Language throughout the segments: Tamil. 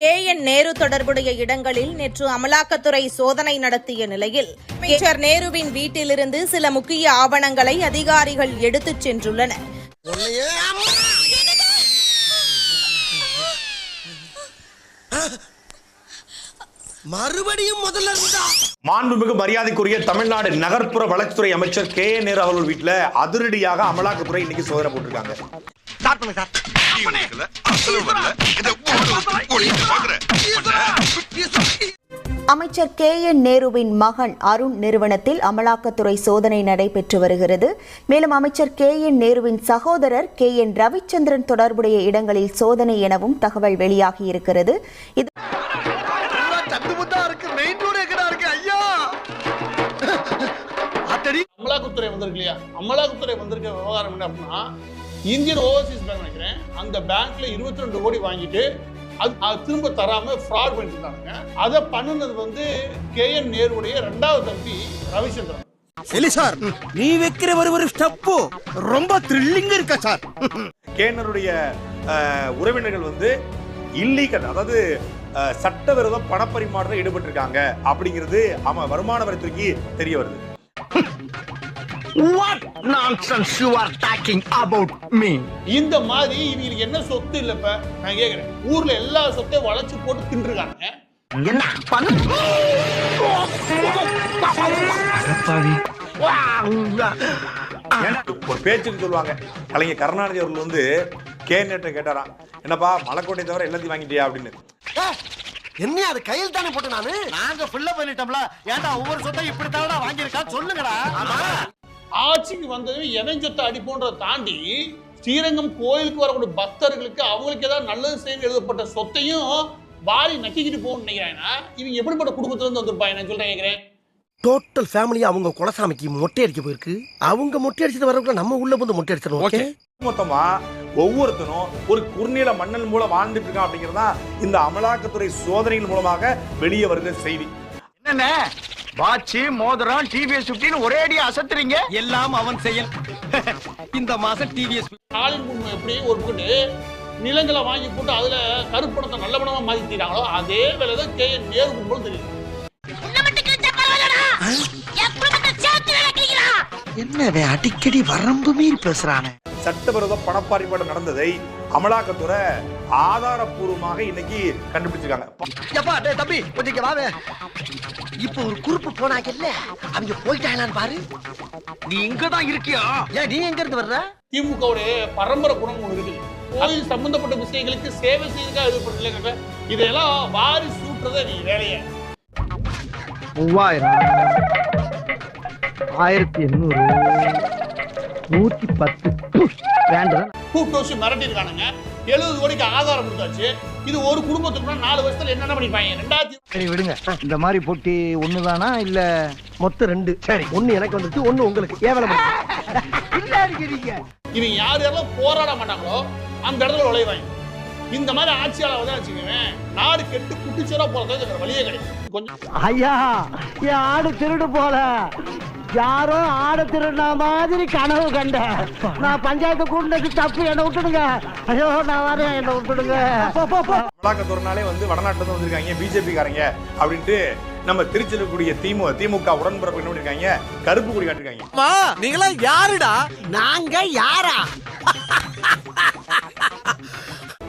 கே என் நேரு தொடர்புடைய இடங்களில் நேற்று அமலாக்கத்துறை சோதனை நடத்திய நிலையில் அமைச்சர் நேருவின் வீட்டிலிருந்து சில முக்கிய ஆவணங்களை அதிகாரிகள் எடுத்துச் சென்றுள்ளனர்! மறுபடியும் முதல்ல இருந்தா. மாண்புமிகு மரியாதைக்குரிய தமிழ்நாடு நகர்ப்புற வளர்ச்சித்துறை அமைச்சர் கே ஏ நேரு அவர்கள் வீட்டுல அதிரடியாக அமலாக்கத்துறை இன்னைக்கு சோதனை போட்டிருக்காங்க. ஸ்டார்ட் பண்ணுங்க சார். அமைச்சர் கே என் நேருவின் மகன் அருண் நிறுவனத்தில் அமலாக்கத்துறை சோதனை நடைபெற்று வருகிறது. மேலும் அமைச்சர் கே என் நேருவின் சகோதரர் கே என் ரவிச்சந்திரன் தொடர்புடைய இடங்களில் சோதனை எனவும் தகவல் வெளியாகியிருக்கிறது இது தட்டுமுட்டா இருக்கு. மெயின் ரோடு எங்கடா இருக்கு? ஐயா! அத்தடி அமலாக்கத்துறை வந்திருக்கு இல்லையா? அமலாக்கத்துறை வந்திருக்க விவகாரம் என்ன அப்படின்னா இந்தியன் ஓவர்சீஸ் பேங்க் நினைக்கிறேன். அந்த பேங்க்ல இருபத்தி ரெண்டு கோடி வாங்கிட்டு அது அது திரும்ப தராம ஃப்ராட் பண்ணிட்டு இருந்தாங்க அதை பண்ணுனது வந்து கே என் நேருடைய ரெண்டாவது தம்பி ரவிச்சந்திரன். எலி சார் நீ வைக்கிற ஒரு ஒரு ஸ்டெப்பு ரொம்ப த்ரில்லிங் இருக்கா சார்? கேனருடைய உறவினர்கள் வந்து இல்லீகல் அதாவது சட்டவிரோத பணப்பரிமாற்றத்தில் ஈடுபட்டிருக்காங்க. அப்படிங்கிறது ஆமா வருமான வரித்துறைக்கு தெரிய வருது. What nonsense you are talking about me? இந்த மாதிரி இவங்களுக்கு என்ன சொத்து இல்ல இப்ப நான் கேக்குறேன். ஊர்ல எல்லா சொத்தையும் வளைச்சு போட்டு தின்றுருக்காங்க. என்ன? பண்ணு. ஒரு பேச்சுக்கு சொல்லுவாங்க. கலைஞர் கருணாநிதி அவர்கள் வந்து கே நேற்று கேட்டாராம். என்னப்பா மலைக்கோட்டை தவிர எல்லாத்தையும் வாங்கிட்டியா அப்படின்னு. என்ன அது கையில் தானே போட்டு நானு? நாங்க ஃபுல்லா பண்ணிட்டோம்ல. ஏன்டா ஒவ்வொரு சொத்தையும் இப்படி தானடா வாங்கியிருக்கா சொல்லுங்கடா ஆட்சிக்கு வந்தது எவன் சொத்தை அடிப்போன்றதை தாண்டி ஸ்ரீரங்கம் கோயிலுக்கு வரக்கூடிய பக்தர்களுக்கு அவங்களுக்கு ஏதாவது நல்லது செய்ய எழுதப்பட்ட சொத்தையும் வாரி நக்கிக்கிட்டு போகணும்னு நினைக்கிறாங்கன்னா இவங்க எப்படிப்பட்ட குடும்பத்துல இருந்து வந்திருப்பாங்க நான் சொல்றேன் கேட்கிறேன் டோட்டல் ஃபேமிலி அவங்க குலசாமிக்கு மொட்டை அடிக்க போயிருக்கு. அவங்க மொட்டை அடிச்சது வரக்குள்ள நம்ம உள்ள வந்து மொட்டை அடிச்சிடணும் ஓகே மொத்தமா ஒவ்வொருத்தனும் ஒரு குறுநில மன்னன் மூலம் வாழ்ந்துட்டு இருக்கான் அப்படிங்கிறது தான் இந்த அமலாக்கத்துறை சோதனையின் மூலமாக வெளியே வருகிற செய்தி. என்னண்ணே? வாட்சி மோதிரம் டிவிஎஸ் சுட்டின்னு ஒரே அடி அசத்துறீங்க? எல்லாம் அவன் செயல். இந்த மாசம் டிவிஎஸ் ஸ்டாலின் குடும்பம் எப்படி ஒரு புட்டு நிலங்களை வாங்கி போட்டு அதுல கருப்பணத்தை நல்ல பணமா மாத்திட்டாங்களோ அதே வேலை தான் கே என் நேரு குடும்பம் தெரியும் என்னவே அடிக்கடி வரம்பு மீறி பேசுறானே. சட்டவிரோத பணப்பரிமாற்றம் நடந்ததை அமலாக்கத்துறை ஆதாரப்பூர்வமாக இன்னைக்கு கண்டுபிடிச்சிருக்காங்க. தம்பி கொஞ்சம் வாவே இப்போ ஒரு குறுப்பு போனாங்கல்ல அவங்க போயிட்டாங்களான்னு பாரு. நீ இங்கதான் இருக்கியா? ஏன் நீ எங்க இருந்து வர்ற? திமுகவுடைய பரம்பரை குணம் ஒன்று இருக்குது கோயில் சம்பந்தப்பட்ட விஷயங்களுக்கு சேவை செய்யறதுக்காக இது பண்ணல இதெல்லாம் வாரி சூட்டுறத நீ வேலையை. மூவாயிரம். ஆயிரத்தி எண்ணூறு. நூத்தி பத்து வேண்டாம் கூப்பிட்டு வச்சு மிரட்டிருக்கானுங்க எழுபது கோடிக்கு ஆதாரம் கொடுத்தாச்சு. இது ஒரு குடும்பத்துக்குன்னா நாலு வருஷத்துல என்னென்ன பண்ணிப்பாங்க? ரெண்டாயிரத்தி சரி விடுங்க. இந்த மாதிரி போட்டி ஒண்ணுதானா இல்ல மொத்தம் ரெண்டு? சரி ஒண்ணு எனக்கு வந்துச்சு ஒண்ணு உங்களுக்கு. ஏன் வேலை இவங்க யார் யாரெல்லாம் போராட மாட்டாங்களோ அந்த இடத்துல நுழைவாங்க. இந்த மாதிரி ஆட்சியாளர் வந்து வச்சுக்கவேன் நாடு கெட்டு குட்டிச்சோரா போறதுக்கு வழியே கிடையாது. கொஞ்சம் ஐயா என் ஆடு திருடு போல. யாரோ ஆடு திருடின மாதிரி கனவு கண்ட. நான் பஞ்சாயத்து கூட்டினது தப்பு என்ன விட்டுடுங்க. ஐயோ நான் வரேன் என்ன விட்டுடுங்க. அமலாக்கத்துறைனாலே வந்து வடநாட்டுல வந்திருக்காங்க பிஜேபி காரங்க அப்படின்ட்டு நம்ம திருச்சியில் இருக்கக்கூடிய திமுக திமுக உடன்பிறப்பு என்ன பண்ணிருக்காங்க? கருப்பு கொடி காட்டிருக்காங்க. நீங்களா யாருடா? நாங்க யாரா?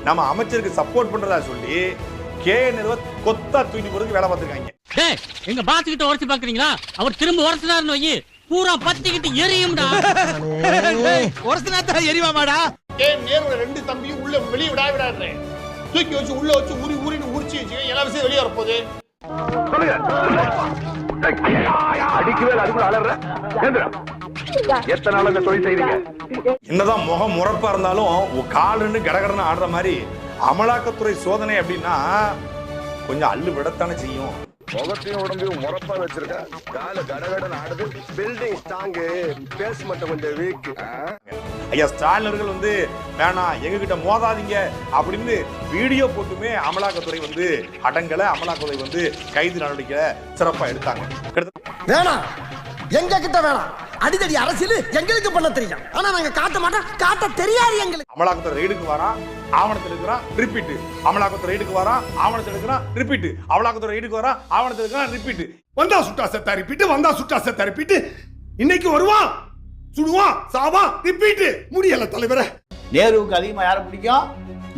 நம்ம அமைச்சருக்கு சப்போர்ட் பண்றதா சொல்லி கே நிறுவ கொத்தா தூக்கி போறதுக்கு வேலை பார்த்திருக்காங்க. எங்க பாஸ் கிட்ட உரைச்சு பாக்குறீங்களா? அவர் திரும்ப உரைச்சினாருன்னு வை பூரா பத்திக்கிட்டு எரியும்டா. ஒரிஜினல் எரிவாமாடா. ஏ நேரோட ரெண்டு தம்பியும் உள்ள வெளியே விடா விடாடுறேன் தூக்கி வச்சு உள்ள வச்சு ஊறி ஊறின்னு உரிச்சு வச்சு எல்லா விஷயம் வெளியே வரப்போகுது. என்னதான் முகம் முறப்பா இருந்தாலும் காலுன்னு கடகடன்னு ஆடுற மாதிரி அமலாக்கத்துறை சோதனை அப்படின்னா கொஞ்சம் அள்ளு விடத்தானே செய்யும். முகத்தையும் உடம்பையும் முறப்பா வச்சிருக்க. கால கடகடன் ஆடுது. பில்டிங் ஸ்ட்ராங்கு பேஸ் மட்டும் கொஞ்சம் வீக் ஐயா ஸ்டாலின் அவர்கள் வந்து வேணாம் எங்ககிட்ட மோதாதீங்க அப்படின்னு வீடியோ போட்டுமே அமலாக்கத்துறை வந்து அடங்கல அமலாக்கத்துறை வந்து கைது நடவடிக்கை சிறப்பா எடுத்தாங்க. வேணாம். எங்க கிட்ட வேணாம். அடிதடி அரசியல் எங்களுக்கு பண்ண தெரியும். ஆனா நாங்க காட்ட மாட்டோம். காட்ட தெரியாது எங்களுக்கு. அமலாக்கத்துறை ரெய்டுக்கு வரான். ஆவணத்தை எடுக்கிறான் ரிப்பீட் அமலாக்கத்துறை ரைடுக்கு வரான் ஆவணத்தை எடுக்கிறான் ரிப்பீட் அமலாக்கத்துறை ரைடுக்கு வரான் ஆவணத்தை எடுக்கிறான் ரிப்பீட் வந்தா சுட்டா செத்தா ரிப்பீட் வந்தா சுட்டா செத்தா இன்னைக்கு வருவான் சுடுவான் சாவான் ரிப்பீட் முடியல தலைவரே. நேருவுக்கு அதிகமாக யாரை பிடிக்கும்?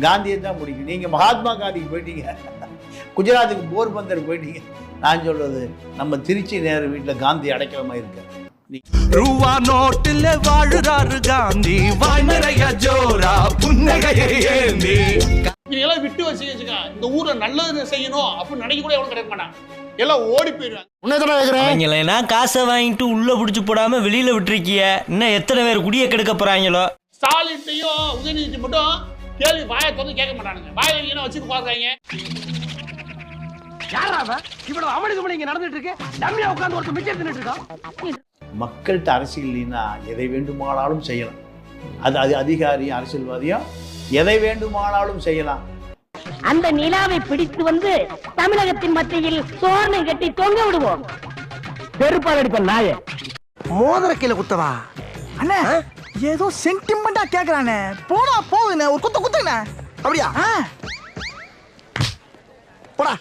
காந்தியை தான் பிடிக்கும். நீங்கள் மகாத்மா காந்திக்கு போயிட்டீங்க. குஜராத்துக்கு போர்பந்தர் போயிட்டீங்க. நான் சொல்றது நம்ம திருச்சி நேரு வீட்டில் காந்தி அடைக்கலமாக இருக்கு ரூவா நோட்டுல வாழுறாரு காந்தி. வாய் நிறைய ஜோரா புன்னகையை ஏந்தி. இதெல்லாம் விட்டு வச்சு வச்சுக்க இந்த ஊர்ல நல்லது செய்யணும் அப்படின்னு நினைக்க கூட எவனும் கிடைக்க மாட்டான். எல்லாம் ஓடி அவங்களா காசை வாங்கிட்டு உள்ள புடிச்சு போடாம வெளியில விட்டுருக்கிய? இன்னும் எத்தனை பேர் குடிய கெடுக்க போறாங்களோ? ஸ்டாலின்ட்டையும் உதயநிதி மட்டும் கேள்வி வாயை திறந்து கேட்க மாட்டானுங்க. வாயை வைக்கணும் வச்சுட்டு பாக்குறாங்க யாரா இவ்வளவு இங்க நடந்துட்டு இருக்கு? டம்மியா உட்கார்ந்து ஒருத்தர் மிச்சம் தின்னுட்டு இருக்கான். மக்கள்கிட்ட அரசியல் இல்லைன்னா எதை வேண்டுமானாலும் செய்யலாம். அது அது அதிகாரியும் அரசியல்வாதியும் எதை வேண்டுமானாலும் செய்யலாம். அந்த நிலாவை பிடித்து வந்து தமிழகத்தின் மத்தியில் சோர்ணை கட்டி தொங்க விடுவோம். பெருப்பால் அடிப்பேன் நாயே. மோதிர கீழே குத்தவா? அண்ணே ஏதோ சென்டிமெண்டா கேக்குறானே. போடா போகுதுண்ணே ஒரு குத்த குத்துங்கண்ணே அப்படியா? போடா.